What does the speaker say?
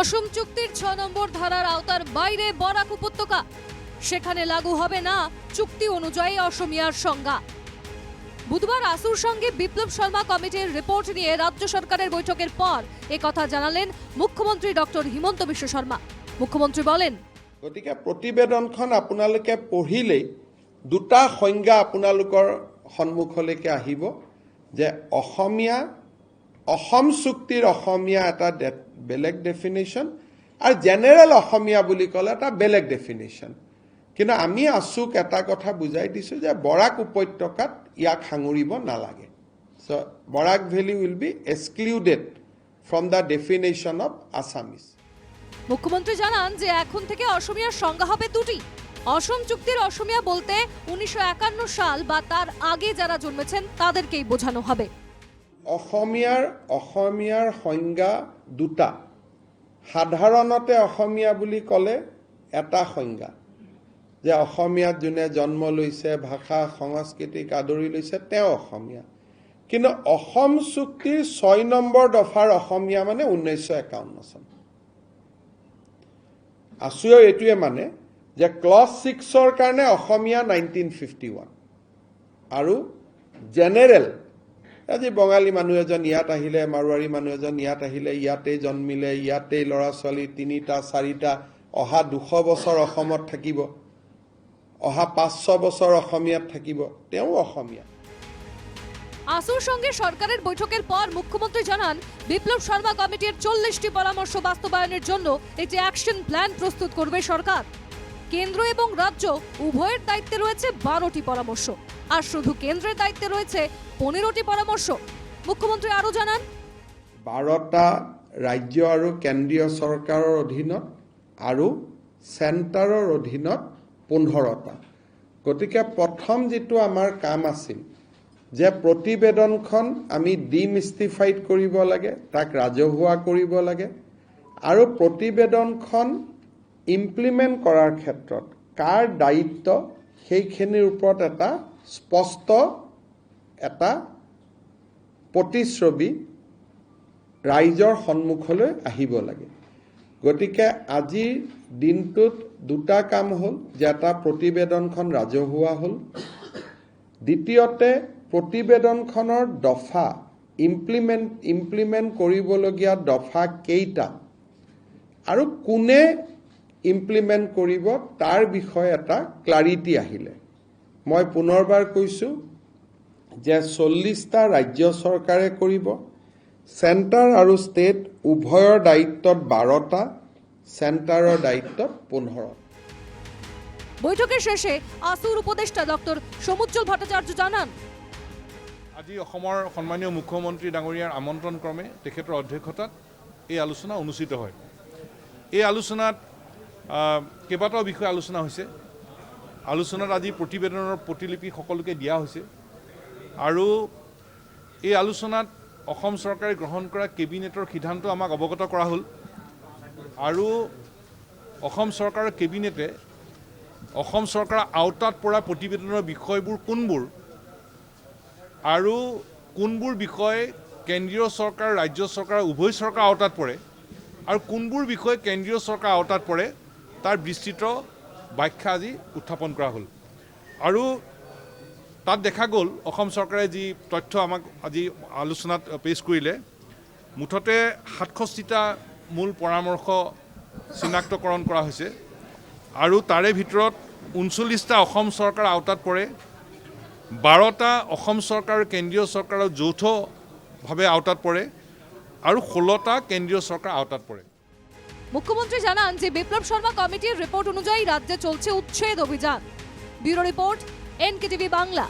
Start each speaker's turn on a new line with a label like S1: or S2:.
S1: অসম চুক্তির ছ নম্বর ধারার আওতার বাইরে বরাক উপত্যকা। সেখানে লাগু হবে না চুক্তি অনুযায়ী অসমিয়ার সংজ্ঞা। বুধবার আসুর সঙ্গে বিপ্লব শর্মা কমিটির রিপোর্ট নিয়ে ৰাজ্য সরকারের বৈঠকের পর কথা জানালেন মুখ্যমন্ত্রী ডক্টর হিমন্ত বিশ্ব শর্মা। মুখ্যমন্ত্রী বলেন,
S2: গতিকে প্ৰতিবেদনখন আপোনালোকে পঢ়িলেই দুটা সংজ্ঞা আপোনালোকৰ সন্মুখলৈকে আহিব যে অসমীয়া অসম চুক্তিৰ অসমীয়া এটা বেলেগ ডেফিনেশ্যন আৰু জেনেৰেল অসমীয়া বুলি ক'লে এটা বেলেগ ডেফিনেশ্যন কিন্তু আমি আছুক এটা কথা বুজাই দিছোঁ যে বৰাক উপত্যকাত ইয়াক সাঙুৰিব নালাগে। চ' Barak valley will be excluded from the definition of Assamese
S1: মুখ্যমন্ত্রী জানান যে এখন থেকে অসমিয়ার সংজ্ঞা হবে দুটি। অসম চুক্তির অসমিয়া বলতে উনিশশো একান্ন সাল বা তার আগে যারা জন্মেছেন তাদেরকেই বোঝানো হবে।
S2: অসমীয়াৰ অসমীয়াৰ সংজ্ঞা দুটা। সাধাৰণতে অসমীয়া বুলি ক'লে এটা সংজ্ঞা। যে অসমীয়াত যোনে জন্ম লৈছে ভাষা সংস্কৃতিক আদৰি লৈছে তেওঁ অসমীয়া। কিন্তু অসম চুক্তিৰ ছয় নম্বৰ দফাৰ অসমীয়া মানে ঊনৈছশ একাৱন্ন চন। আছুৱেও এইটোৱে মানে যে ক্লছ ছিক্সৰ কাৰণে অসমীয়া নাইনটিন ফিফটি ওৱান। আৰু জেনেৰেল আজি বঙালী মানুহ এজন ইয়াত আহিলে, মাৰোৱাৰী মানুহ এজন ইয়াত আহিলে, ইয়াতেই জন্মিলে, ইয়াতেই ল'ৰা ছোৱালী তিনিটা, চাৰিটা, অহা দুশ বছৰ অসমত থাকিব, অহা পাঁচশো বছৰ অসমীয়াত থাকিব, তেওঁ অসমীয়া।
S1: আসুর সঙ্গে সরকারের বৈঠকের পর মুখ্যমন্ত্রী জানান, বিপ্লব শর্মা কমিটির চল্লিশটি পরামর্শ বাস্তবায়নের জন্য একটি অ্যাকশন প্ল্যান প্রস্তুত করবে সরকার। কেন্দ্র এবং রাজ্য উভয়ের দায়িত্বে রয়েছে বারোটি পরামর্শ। আর শুধু কেন্দ্রের দায়িত্বে রয়েছে পনেরোটি পরামর্শ। মুখ্যমন্ত্রী আরও জানান
S2: বাৰটা ৰাজ্য আৰু কেন্দ্ৰীয় চৰকাৰৰ অধীনত আৰু চেণ্টাৰৰ অধীনত পোন্ধৰটা। গতিকে প্ৰথম যিটো আমাৰ কাম আছিল, যে প্ৰতিবেদনখন আমি ডিমিষ্টিফাইড কৰিব লাগে, তাক ৰাজহুৱা কৰিব লাগে। আৰু প্ৰতিবেদনখন ইমপ্লিমেণ্ট কৰাৰ ক্ষেত্ৰত কাৰ দায়িত্ব সেইখিনিৰ ওপৰত এটা স্পষ্ট এটা প্ৰতিচ্ছবি ৰাইজৰ সন্মুখলৈ আহিব লাগে। গতিকে আজিৰ দিনটোত দুটা কাম হ'ল যে এটা প্ৰতিবেদনখন ৰাজহুৱা হ'ল। দ্বিতীয়তে প্ৰতিবেদনখনৰ দফা ইমপ্লিমেণ্ট ইমপ্লিমেণ্ট কৰিবলগীয়া দফা কেইটা আৰু কোনে ইমপ্লিমেণ্ট কৰিব তাৰ বিষয়ে এটা ক্লাৰিটি আহিলে। মই পুনৰবাৰ কৈছোঁ যে চল্লিছটা ৰাজ্য চৰকাৰে কৰিব চেণ্টাৰ আৰু ষ্টেট উভয়ৰ দায়িত্বত বাৰটা চেণ্টাৰৰ দায়িত্বত পোন্ধৰ
S1: বৈঠকের শেষে আসুর উপদেষ্টা ডক্টর সমুজ্জ্বল ভট্টাচার্য জানান।
S3: আজি অসমৰ সন্মানীয় মুখ্যমন্ত্ৰী ডাঙৰীয়াৰ আমন্ত্ৰণ ক্ৰমে তেখেতৰ অধ্যক্ষতাত এই আলোচনা অনুষ্ঠিত হয়। এই আলোচনাত কেইবাটাও বিষয়ে আলোচনা হৈছে। আলোচনাত আজি প্ৰতিবেদনৰ প্ৰতিলিপি সকলোকে দিয়া হৈছে। আৰু এই আলোচনাত অসম চৰকাৰে গ্ৰহণ কৰা কেবিনেটৰ সিদ্ধান্ত আমাক অৱগত কৰা হ'ল। আৰু অসম চৰকাৰৰ কেবিনেটে অসম চৰকাৰৰ আওতাত পৰা প্ৰতিবেদনৰ বিষয়বোৰ কোনবোৰ আৰু কোনবোৰ বিষয় কেন্দ্ৰীয় চৰকাৰ ৰাজ্য চৰকাৰ উভয় চৰকাৰ আওতাত পৰে আৰু কোনবোৰ বিষয় কেন্দ্ৰীয় চৰকাৰ আওতাত পৰে তাৰ বিস্তৃত ব্যাখ্যা আজি উত্থাপন কৰা হ'ল। আৰু তাত দেখা গ'ল অসম চৰকাৰে যি তথ্য আমাক আজি আলোচনাত পেছ কৰিলে মুঠতে সাতষষ্ঠিটা মূল পৰামৰ্শ চিনাক্তকৰণ কৰা হৈছে আৰু তাৰে ভিতৰত ঊনচল্লিছটা অসম চৰকাৰৰ আওতাত পৰে বাৰটা অসম চৰকাৰ আৰু কেন্দ্ৰীয় চৰকাৰৰ যৌথভাৱে আওতাত পৰে আৰু ষোল্লটা কেন্দ্ৰীয় চৰকাৰ আওতাত পৰে।
S1: মুখ্যমন্ত্রী জানান যে বিপ্লব শর্মা কমিটির রিপোর্ট অনুযায়ী রাজ্যে চলছে উচ্ছেদ অভিযান। Bureau report, NKTV Bangla.